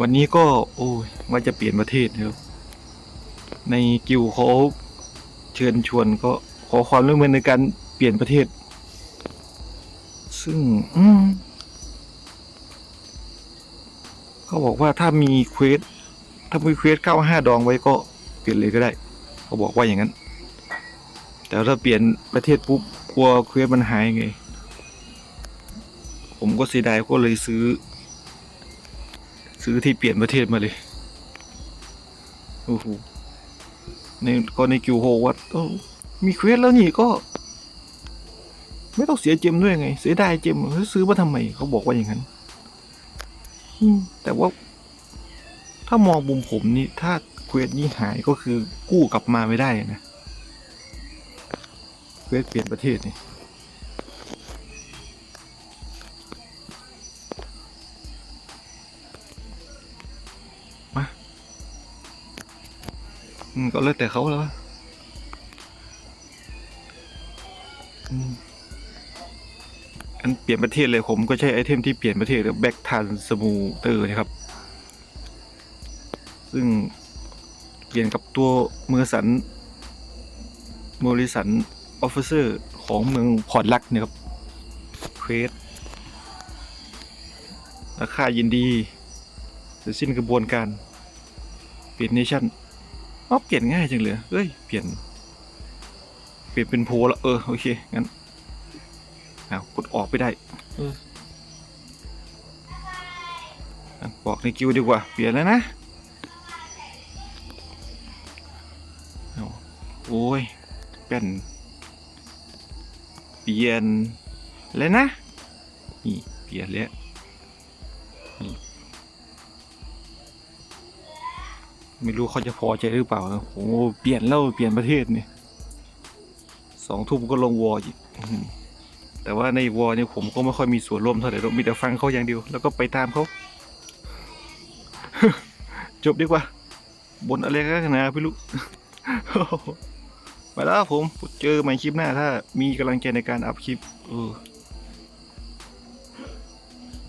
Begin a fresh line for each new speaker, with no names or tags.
วันนี้ก็โอ้ยว่าจะเปลี่ยนประเทศนะครับ ในกิวเขาเชิญชวนก็ขอความร่วมมือในการเปลี่ยนประเทศ ซึ่งอืเขาบอกว่าถ้ามีเควสถ้ามีเควสเก้าห้าดองไว้ก็เปลี่ยนเลยก็ได้เขาบอกว่าอย่างนั้น แต่ถ้าเปลี่ยนประเทศปุ๊บกลัวเควสมันหายไง ผมก็เสียดายก็เลยซื้อ ซื้อที่เปลี่ยนประเทศมาเลย โอ้โหในก็ในกิวโฮวัดโอ้มีเควสแล้วนี่ก็ ไม่ต้องเสียเจมด้วยไง เสียดายเจมเฮ้ยซื้อมาทำไมเขาบอกว่าอย่างนั้นแต่ว่า ถ้ามองมุมผมนี่ ถ้าเควสนี้หายก็คือกู้กลับมาไม่ได้นะเควสเปลี่ยนประเทศนี่ ก็แล้วแต่เขาแล้วอันเปลี่ยนประเทศเลยผมก็ใช้ไอเทมที่เปลี่ยนประเทศแบ็กทันสมูเตอร์นะครับ ซึ่งเปลี่ยนกับตัวเมอสันโมริสันออฟฟิเซอร์ของเมืองพอร์ตลักเนี่ยครับเควสราคายินดีเสร็จสิ้นกระบวนการเปลี่ยนเนชั่น อ๋อเปลี่ยนง่ายจังเลยเอ้ย เปลี่ยน เปลี่ยนเป็นโพลแล้วเออ โอเค งั้นอ้าวกดออกไปได้ เอออะบอกในกิวดีกว่า เปลี่ยนแล้วนะเอาโอ้ยเป็นเปลี่ยนแล้วนะ นี่ เปลี่ยนแล้ว ไม่รู้เขาจะพอใจหรือเปล่านะโอ้โหเปลี่ยนแล้วเปลี่ยนประเทศเนี่ยสองทุ่มก็ลงวอร์อีกแต่ว่าในวอร์เนี่ยผมก็ไม่ค่อยมีส่วนร่วมเท่าไหร่มีแต่ฟังเขาอย่างเดียว แล้วก็ไปตามเขา จบดีกว่า บนอะไรกันนะพี่ลูกไปแล้วครับผมเจอใหม่คลิปหน้า ถ้ามีกำลังใจในการอัพคลิปเออ